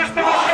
виставили.